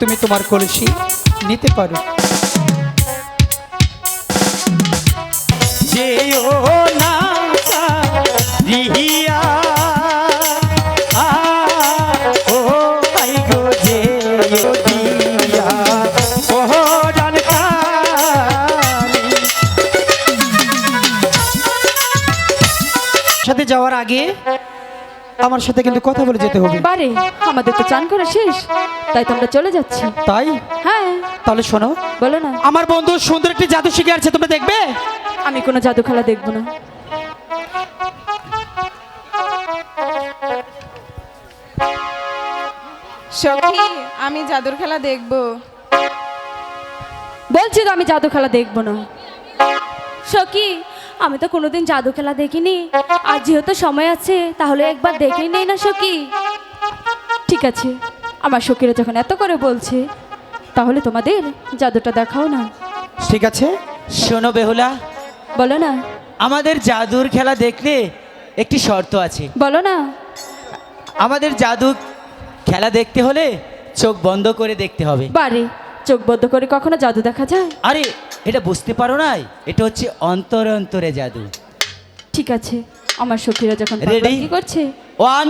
তুমি তোমার কলসি নিতে পারো। যেও না রিহিয়া সাথে যাওয়ার আগে আমার সাথে কিন্তু কথা বলে যেতে হবে। বারে আমাদের তো চান করা শেষ। তাই তো আমরা চলে যাচ্ছি। তাই? হ্যাঁ। তাহলে শোনো। বলো না। আমার বন্ধু সুন্দর একটি জাদু শিখে আছে তোমরা দেখবে? আমি কোনো জাদু খেলা দেখব না। সখী আমি জাদুর খেলা দেখব। বলছি তো আমি জাদু খেলা দেখব না। সখী আমি তো কোনোদিন জাদু খেলা দেখিনি। আর যেহেতু সময় আছে তাহলে একবার দেখে নেই না সখী। ঠিক আছে আমার সখীরা যখন এত করে বলছে তাহলে তোমাদের জাদুটা দেখাও না। ঠিক আছে শোনো বেহুলা। বলো না। আমাদের জাদুর খেলা দেখলে একটি শর্ত আছে। বলো না। আমাদের জাদু খেলা দেখতে হলে চোখ বন্ধ করে দেখতে হবে। বারে চোখ বন্ধ করে কখনো জাদু দেখা যায়? আরে এটা বুঝতে পারো নাই? এটা হচ্ছে অন্তরে অন্তরে জাদু। ঠিক আছে আমার সখীরা যখন রেডি করছে। ওয়ান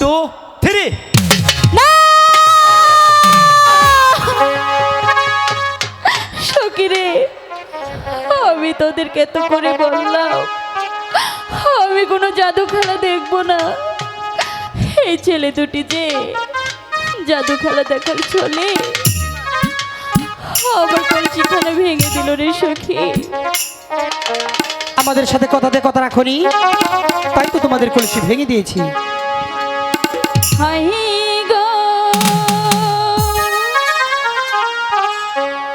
টু থ্রি সখী রে আমি তোদেরকে এত করে বললাম আমি কোনো জাদু খেলা দেখব না। এই ছেলে দুটি যে জাদু খেলা দেখার চলে আমার কলসিখানে ভেঙে দিল রে সখী? আমাদের সাথে কথা কথাতে কথা রাখনি তাই তো তোমাদের কলসি ভেঙে দিয়েছি। হাই গো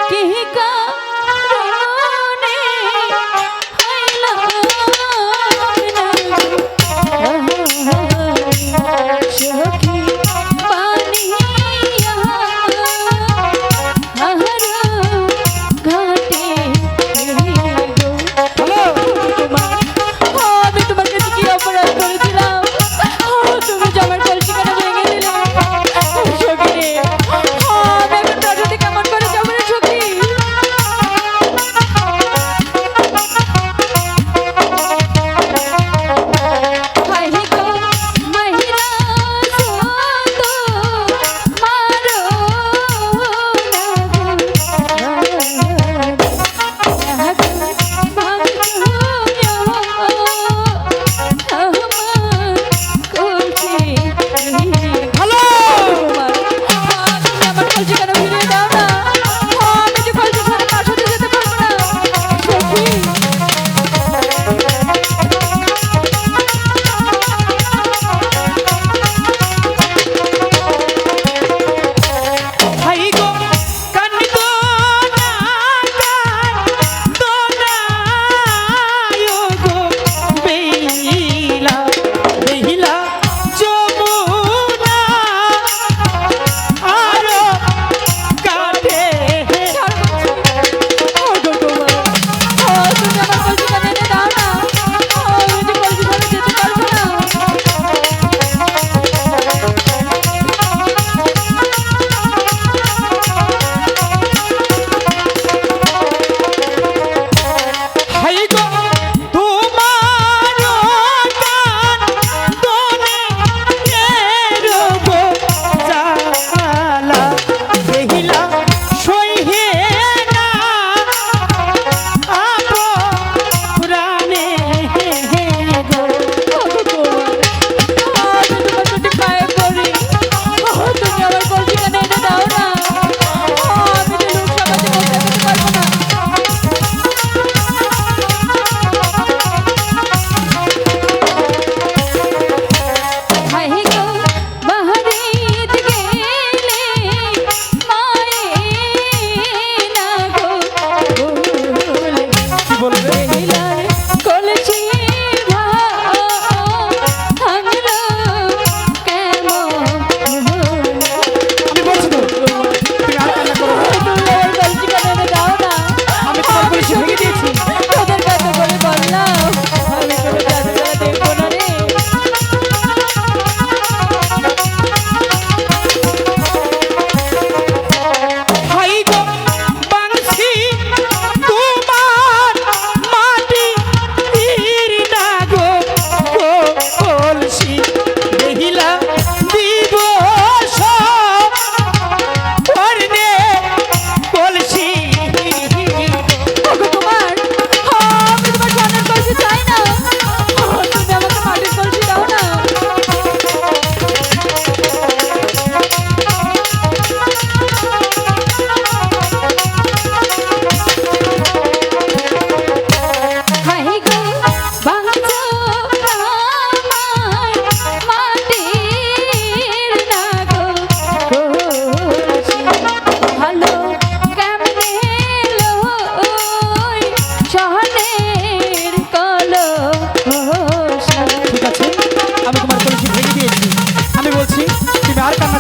কি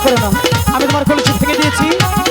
করে না আমি তোমার কলেজ থেকে দিয়েছি।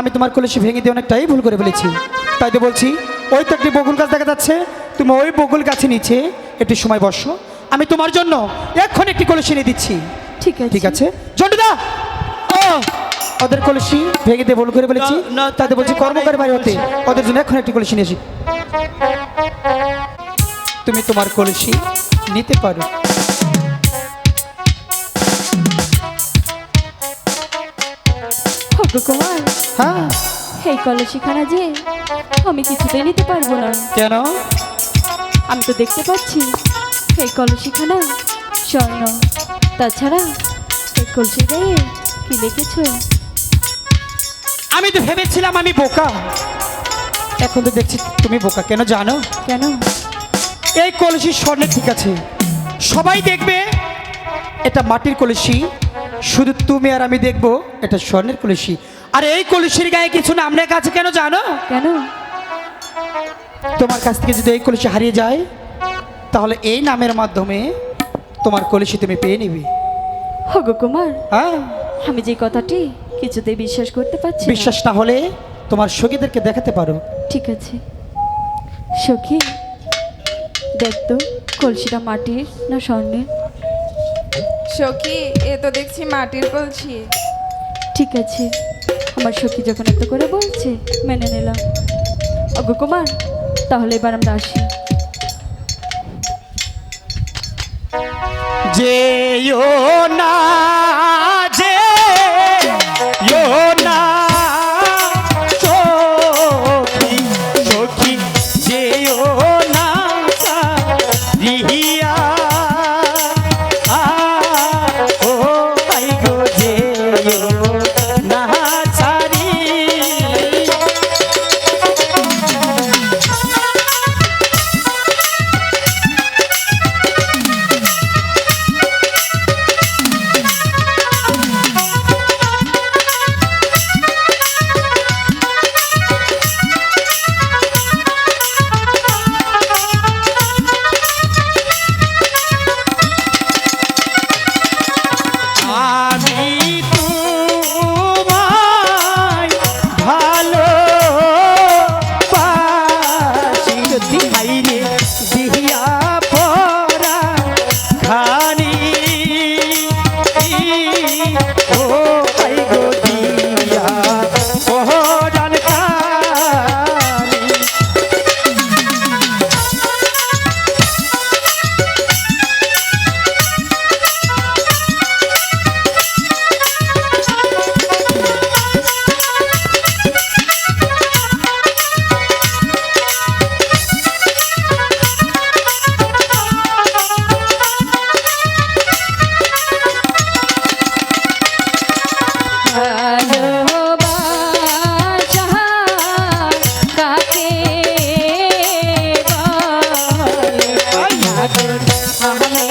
আমি তোমার কলসি ভেঙে দিয়ে অনেকটাই ভুল করে ফেলেছি। তাই তো বলছি ওই তো একটি বকুল গাছ দেখা যাচ্ছে। তুমি ওই বকুল গাছে নিচে একটু সময় বসো। আমি তোমার জন্য এক্ষণ একটি কলসি এনে দিচ্ছি। ঠিক আছে। ঠিক আছে? জন্টুদা! ও ওদের কলসি ভেঙে দিয়ে ভুল করে ফেলেছি। না, না, তাই তো বলছি কর্মকারী বাড়ি হতে। ওদের জন্য এখন একটি কলসি নিয়েছি তুমি তোমার কলসি নিতে পারো। ওগো কুমার হ্যাঁ। এই কলসিখানা যে আমি কিছুতেই নিতে পারব না। কেন? আমি তো দেখতে পাচ্ছি এই কলসিখানা স্বর্ণ। তাছাড়া এই কলসি গায়ে কি লিখেছো? আমি তো ভেবেছিলাম আমি বোকা। এখন তো দেখছি তুমি বোকা কেন জানো? কেন? এই কলসি স্বর্ণের ঠিক আছে। সবাই দেখবে এটা মাটির কলসি। শুধু তুমি আর আমি দেখব এটা স্বর্ণের কলসি। আর এই কলসির গায়ে কিছু নাম লেখা আছে কেন জানো? কেন? তোমার কাছ থেকে যদি এই কলসি হারিয়ে যায় তাহলে এই নামের মাধ্যমে তোমার কলসি তুমি পেয়ে নিবে। হগো কুমার হ্যাঁ? আমি যে কথাটি কিছুতেই বিশ্বাস করতে পারছি না। বিশ্বাস না হলে তোমার সখীদেরকে দেখাতে পারো। ঠিক আছে। সখী দেখ তো কলসিটা মাটির না স্বর্ণের? সখী এ তো দেখছি মাটির বলছি ঠিক আছে। আমার সখী যখন এত করে বলছে মেনে নিলাম। অজ্ঞ কুমার তাহলে এবার আমরা আসি। যেও না Déjame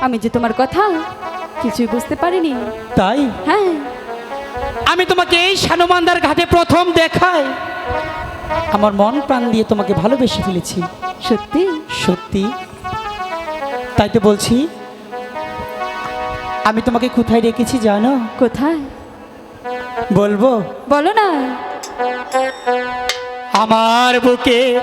আমি যে তোমার কথা কিছুই বুঝতে পারিনি। তাই? হ্যাঁ। আমি তোমাকে এই সানুমান্দার ঘাটে প্রথম দেখায় আমার মন প্রাণ দিয়ে তোমাকে ভালোবেসে ফেলেছি। সত্যি? সত্যি। তাই তো বলছি আমি তোমাকে কোথায় রেখেছি জানো? কোথায়? বলব। বলো না। আমার বুকে